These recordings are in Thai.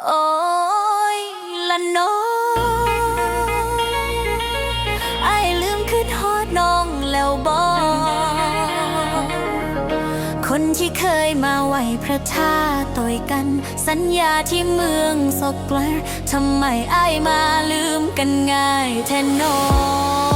โอ้ยละน้องไอลืมขึ้นฮอดน้องแล้วบอคนที่เคยมาไหวพระท่าต่อยกัน สัญญาที่เมืองสกลร์ทำไมไอมาลืมกันง่ายแทนน้อง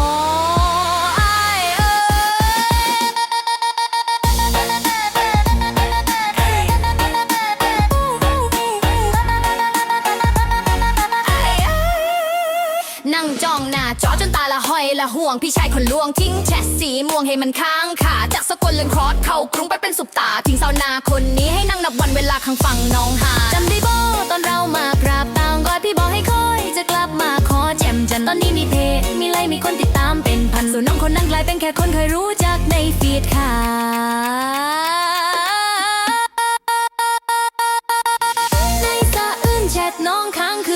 นั่งจ้องหน้าจอจนตาละห้อยละห่วง พี่ชายคนลวงทิ้งแชทสีม่วงให้มันค้างขาจากสกลเลนครอสเข้ากรุงไปเป็นสุปตาทิ้งสาวนาคนนี้ให้นั่งนับวันเวลาข้างฝั่งน้องหาจำได้บ่ตอนเรามากราบต่างกอดพี่บอกให้คอยจะกลับมาขอแจมจันตอนนี้มีเพจมีไลค์มีคนติดตามเป็นพันส่วนน้องคนนั้นกลายเป็นแค่คนเคยรู้จักในฟีดค่ะในสะอื้นแชทน้องค้างคืน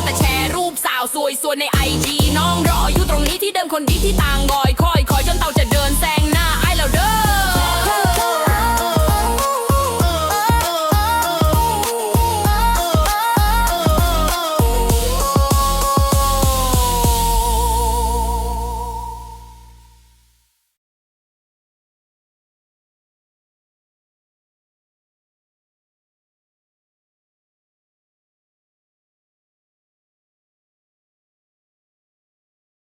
วแต่แชร์รูปสาวสวยสวยในไอจีน้องรออยู่ตรงนี้ที่เดิมคนดีที่ต่างบอย